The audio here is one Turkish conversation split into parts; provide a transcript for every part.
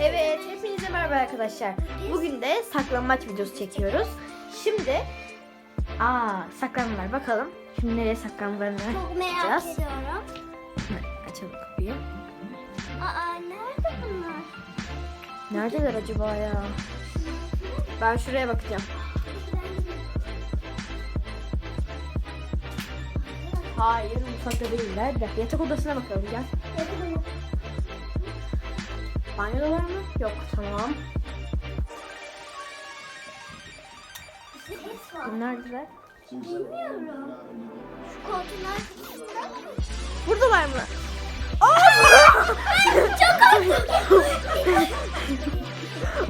Evet, hepinize merhaba arkadaşlar. Bugün de saklambaç videosu çekiyoruz. Şimdi, aa saklanmalar bakalım. Şimdi nereye saklanmalarını Çok merak yapacağız. ediyorum. Açalım kapıyı. Aa nerede bunlar? Neredeler acaba ya? Ben şuraya bakacağım. Hayır, mutfakta değiller de. Yatak odasına bakalım gel. Banyodalar mı? Yok, tamam. Var. Neredeler? Bilmiyorum. Şu koltuğun arkasında. Buradalar mı?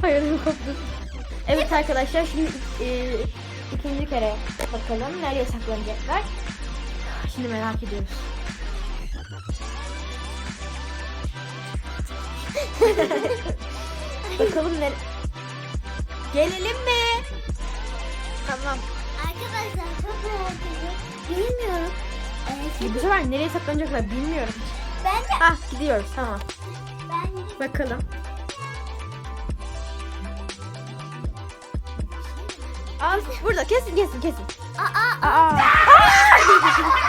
Hayır koptu. Evet arkadaşlar şimdi e, ikinci kere bakalım nereye saklanacaklar. Şimdi merak ediyoruz. bakalım nere... Gelelim mi? Tamam. Arkadaşlar çok merak ediyorum. Bilmiyorum. Ee, Bu sefer nereye saklanacaklar bilmiyorum. ben de Ah gidiyoruz tamam. ben de Bakalım. Aa burada kesin kesin kesin. Aa, Aa. evet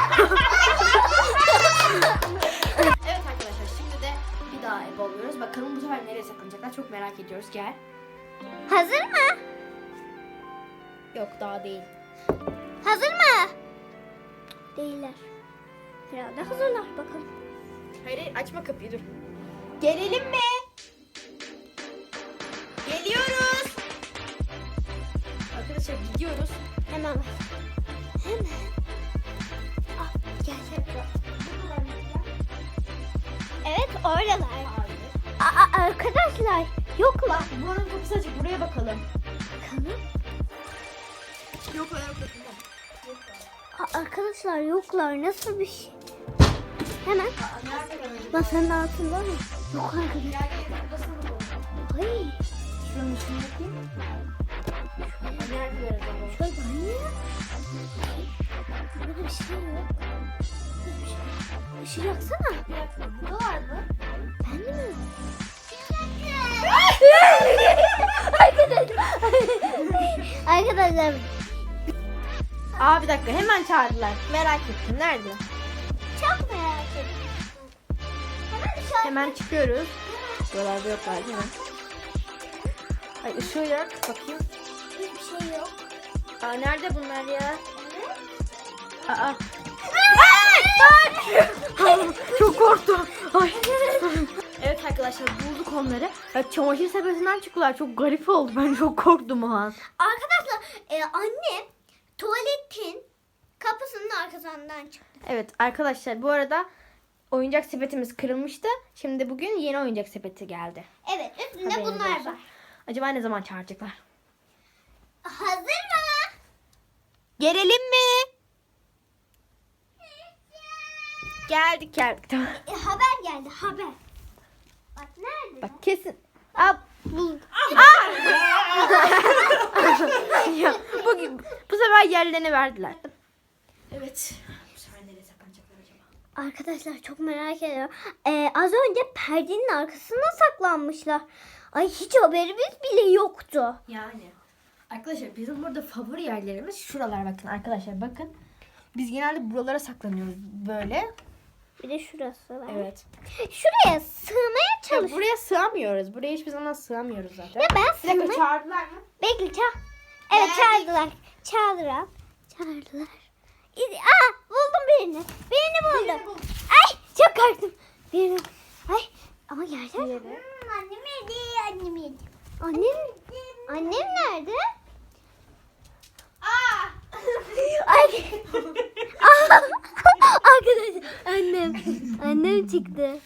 merak ediyoruz. Gel. hazır mı? Yok daha değil. Hazır mı? Değiller. Herhalde hazırlar bakalım. Hayır hayır, açma kapıyı dur. Gelelim mi? Geliyoruz. Arkadaşlar gidiyoruz. Hemen. Hemen. Ah, gel gel. Evet. Hayır. Aa, arkadaşlar yoklar. Buranın kapısı açık buraya bakalım. Bakalım. Yok yok yok. Aa, arkadaşlar yoklar. Nasıl bir şey? Hemen Nerede masanın altında mı? Yok arkadaşlar. Ay. Şunun içine bakayım. Acaba? Şöyle banyo. Burada bir şey yok. Bir şey yok. Işığı yaksana. Burada var mı? Ben de mi? Arkadaşlar. Aa bir dakika hemen çağırdılar. Merak ettim. Nerede? Çok merak ettim. Hemen dışarı. Hemen çıkıyoruz. Buralarda yoklar değil mi? Ay ışığı yak. Bakayım. Hiçbir şey yok. Aa nerede bunlar ya? Aa. Çok Ya, çamaşır sepetinden çıktılar. Çok garip oldu. Ben çok korktum o an. Arkadaşlar e, annem tuvaletin kapısının arkasından çıktı. Evet arkadaşlar bu arada oyuncak sepetimiz kırılmıştı. Şimdi bugün yeni oyuncak sepeti geldi. Evet üstünde Haberiniz bunlar olsun. var. Acaba ne zaman çağıracaklar? Hazır mı? Gelelim mi? Geldik geldik tamam. E, haber geldi haber. Bak kesin. Aa, bu, Aa! ya, bugün, bu sefer yerlerini verdiler. Evet. Bu sefer nereye saklanacaklar acaba? Arkadaşlar çok merak ediyorum. Ee, az önce perdenin arkasına saklanmışlar. Ay hiç haberimiz bile yoktu. Yani. Arkadaşlar bizim burada favori yerlerimiz şuralar bakın arkadaşlar bakın. Biz genelde buralara saklanıyoruz böyle. Bir de şurası var. Evet. Şuraya sığmaya Ya çalış. buraya sığamıyoruz. Buraya hiçbir zaman sığamıyoruz zaten. Ya ben Bir dakika sığmaya... çağırdılar mı? Bekle çağır. Evet Geldik. çağırdılar. Çağırdılar. Çağırdılar. İyi- Aa buldum birini. Birini buldum. Ay çok korktum. Birini. Ay ama gerçekten. Hmm, annem yedi. Annem yedi. Annem. Annem nerede? Aa! Ay. Aa, Arkadaşlar annem. Annem çıktı.